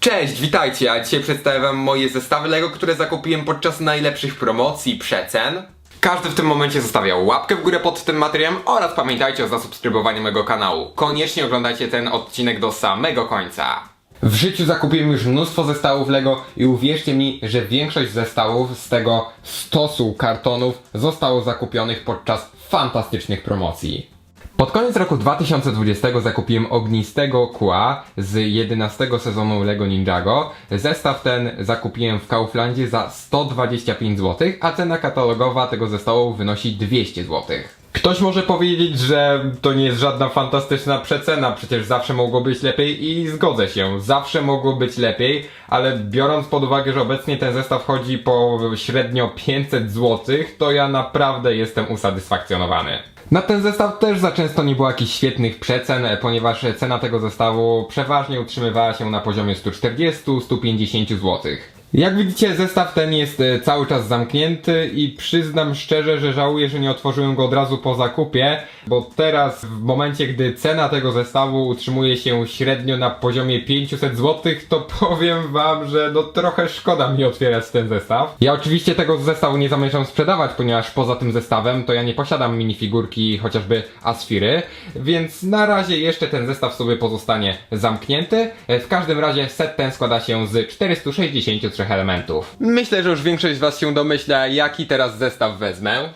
Cześć, witajcie, a dzisiaj przedstawię wam moje zestawy LEGO, które zakupiłem podczas najlepszych promocji przecen. Każdy w tym momencie zostawiał łapkę w górę pod tym materiałem oraz pamiętajcie o zasubskrybowaniu mojego kanału. Koniecznie oglądajcie ten odcinek do samego końca. W życiu zakupiłem już mnóstwo zestawów LEGO i uwierzcie mi, że większość zestawów z tego stosu kartonów zostało zakupionych podczas fantastycznych promocji. Pod koniec roku 2020 zakupiłem ognistego kła z 11 sezonu LEGO Ninjago. Zestaw ten zakupiłem w Kauflandzie za 125 zł, a cena katalogowa tego zestawu wynosi 200 zł. Ktoś może powiedzieć, że to nie jest żadna fantastyczna przecena, przecież zawsze mogło być lepiej i zgodzę się, zawsze mogło być lepiej, ale biorąc pod uwagę, że obecnie ten zestaw chodzi po średnio 500 zł, to ja naprawdę jestem usatysfakcjonowany. Na ten zestaw też za często nie było jakichś świetnych przecen, ponieważ cena tego zestawu przeważnie utrzymywała się na poziomie 140-150 zł. Jak widzicie, zestaw ten jest e, cały czas zamknięty i przyznam szczerze, że żałuję, że nie otworzyłem go od razu po zakupie, bo teraz w momencie, gdy cena tego zestawu utrzymuje się średnio na poziomie 500 zł, to powiem wam, że no trochę szkoda mi otwierać ten zestaw. Ja oczywiście tego zestawu nie zamierzam sprzedawać, ponieważ poza tym zestawem to ja nie posiadam minifigurki chociażby Asfiry, więc na razie jeszcze ten zestaw sobie pozostanie zamknięty. E, W każdym razie set ten składa się z 463 elementów. Myślę, że już większość z was się domyśla, jaki teraz zestaw wezmę.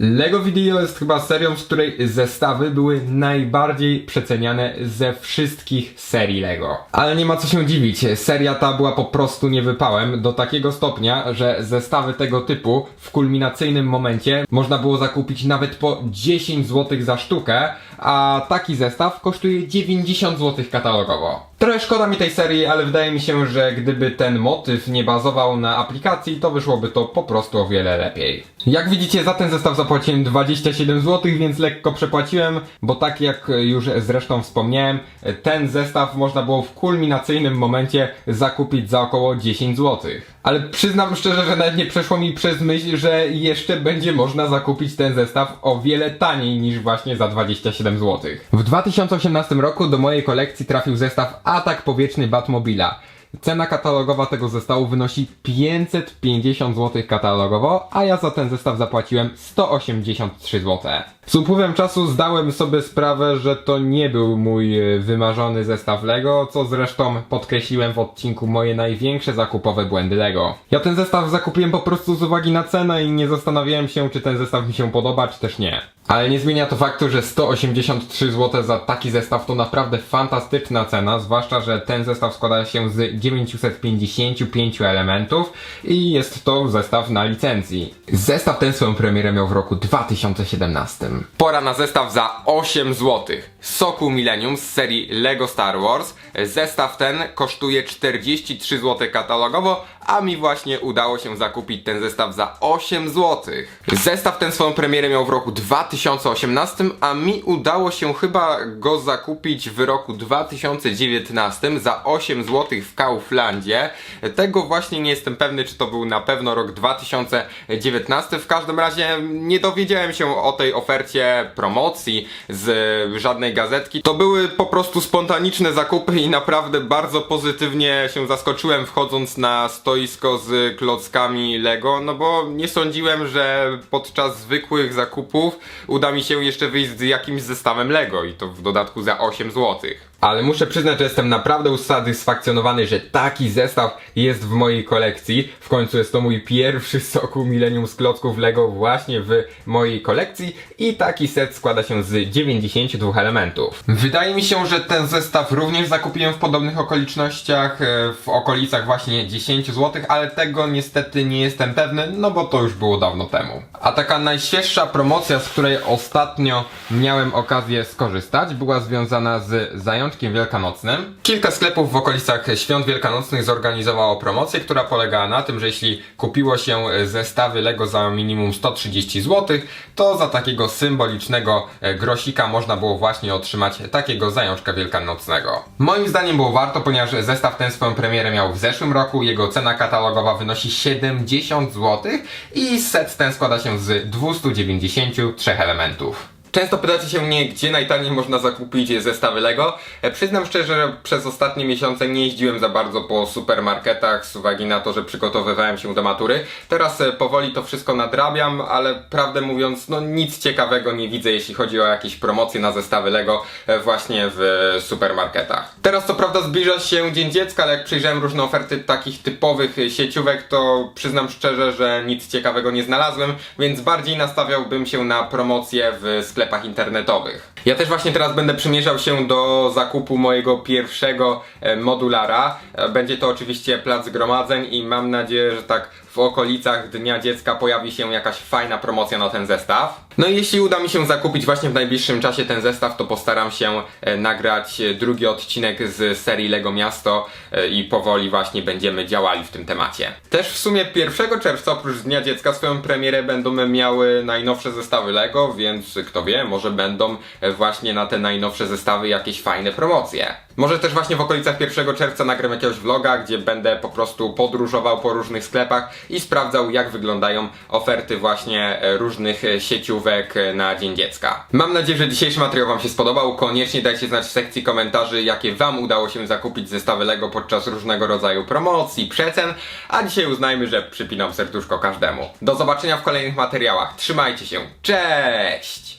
Lego Video jest chyba serią, z której zestawy były najbardziej przeceniane ze wszystkich serii Lego. Ale nie ma co się dziwić, seria ta była po prostu niewypałem do takiego stopnia, że zestawy tego typu w kulminacyjnym momencie można było zakupić nawet po 10 zł za sztukę, a taki zestaw kosztuje 90 zł katalogowo. Trochę szkoda mi tej serii, ale wydaje mi się, że gdyby ten motyw nie bazował na aplikacji, to wyszłoby to po prostu o wiele lepiej. Jak widzicie, za ten zestaw zapłaciłem 27 zł, więc lekko przepłaciłem, bo tak jak już zresztą wspomniałem, ten zestaw można było w kulminacyjnym momencie zakupić za około 10 zł. Ale przyznam szczerze, że nawet nie przeszło mi przez myśl, że jeszcze będzie można zakupić ten zestaw o wiele taniej niż właśnie za 27 zł. W 2018 roku do mojej kolekcji trafił zestaw Atak Powietrzny Batmobila. Cena katalogowa tego zestawu wynosi 550 zł katalogowo, a ja za ten zestaw zapłaciłem 183 zł. Z upływem czasu zdałem sobie sprawę, że to nie był mój e, wymarzony zestaw Lego, co zresztą podkreśliłem w odcinku moje największe zakupowe błędy Lego. Ja ten zestaw zakupiłem po prostu z uwagi na cenę i nie zastanawiałem się, czy ten zestaw mi się podoba, czy też nie. Ale nie zmienia to faktu, że 183 zł za taki zestaw to naprawdę fantastyczna cena, zwłaszcza, że ten zestaw składa się z 955 elementów i jest to zestaw na licencji. Zestaw ten swoją premierę miał w roku 2017. Pora na zestaw za 8 zł. Soku Millennium z serii LEGO Star Wars. Zestaw ten kosztuje 43 zł katalogowo, a mi właśnie udało się zakupić ten zestaw za 8 zł. Zestaw ten swoją premierę miał w roku 2018, a mi udało się chyba go zakupić w roku 2019 za 8 zł w Kauflandzie. Tego właśnie nie jestem pewny, czy to był na pewno rok 2019. W każdym razie nie dowiedziałem się o tej ofercie promocji z żadnej gazetki. To były po prostu spontaniczne zakupy i naprawdę bardzo pozytywnie się zaskoczyłem wchodząc na stoisko z klockami Lego, no bo nie sądziłem, że podczas zwykłych zakupów uda mi się jeszcze wyjść z jakimś zestawem Lego i to w dodatku za 8 złotych. Ale muszę przyznać, że jestem naprawdę usatysfakcjonowany, że taki zestaw jest w mojej kolekcji. W końcu jest to mój pierwszy soku Millennium z klocków Lego właśnie w mojej kolekcji i taki set składa się z 92 elementów. Wydaje mi się, że ten zestaw również zakupiłem w podobnych okolicznościach, e, w okolicach właśnie 10 zł, ale tego niestety nie jestem pewny, no bo to już było dawno temu. A taka najświeższa promocja, z której ostatnio miałem okazję skorzystać, była związana z wielkanocnym. Kilka sklepów w okolicach świąt wielkanocnych zorganizowało promocję, która polegała na tym, że jeśli kupiło się zestawy Lego za minimum 130 zł, to za takiego symbolicznego e, grosika można było właśnie otrzymać takiego zajączka wielkanocnego. Moim zdaniem było warto, ponieważ zestaw ten swoją premierę miał w zeszłym roku, jego cena katalogowa wynosi 70 zł i set ten składa się z 293 elementów. Często pytacie się mnie, gdzie najtaniej można zakupić zestawy Lego. E, Przyznam szczerze, że przez ostatnie miesiące nie jeździłem za bardzo po supermarketach z uwagi na to, że przygotowywałem się do matury. Teraz e, powoli to wszystko nadrabiam, ale prawdę mówiąc, no nic ciekawego nie widzę, jeśli chodzi o jakieś promocje na zestawy Lego e, właśnie w supermarketach. Teraz co prawda zbliża się Dzień Dziecka, ale jak przejrzałem różne oferty takich typowych e, sieciówek, to przyznam szczerze, że nic ciekawego nie znalazłem, więc bardziej nastawiałbym się na promocje w sklepach internetowych. Ja też właśnie teraz będę przymierzał się do zakupu mojego pierwszego e, modulara. E, Będzie to oczywiście plac zgromadzeń i mam nadzieję, że tak w okolicach Dnia Dziecka pojawi się jakaś fajna promocja na ten zestaw. No i jeśli uda mi się zakupić właśnie w najbliższym czasie ten zestaw, to postaram się e, nagrać drugi odcinek z serii Lego Miasto i powoli właśnie będziemy działali w tym temacie. Też w sumie 1 czerwca oprócz Dnia Dziecka swoją premierę będą miały najnowsze zestawy Lego, więc kto wie, może będą właśnie na te najnowsze zestawy jakieś fajne promocje. Może też właśnie w okolicach 1 czerwca nagram jakiegoś vloga, gdzie będę po prostu podróżował po różnych sklepach i sprawdzał jak wyglądają oferty właśnie e, różnych e, sieciówek e, na Dzień Dziecka. Mam nadzieję, że dzisiejszy materiał Wam się spodobał. Koniecznie dajcie znać w sekcji komentarzy, jakie Wam udało się zakupić zestawy Lego podczas różnego rodzaju promocji, przecen, a dzisiaj uznajmy, że przypinam serduszko każdemu. Do zobaczenia w kolejnych materiałach. Trzymajcie się. Cześć!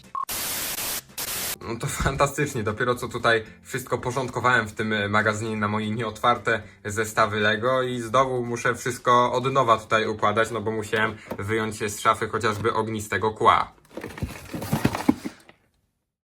No to fantastycznie, dopiero co tutaj wszystko porządkowałem w tym e, magazynie na moje nieotwarte zestawy Lego i znowu muszę wszystko od nowa tutaj układać, no bo musiałem wyjąć z szafy chociażby ognistego kła.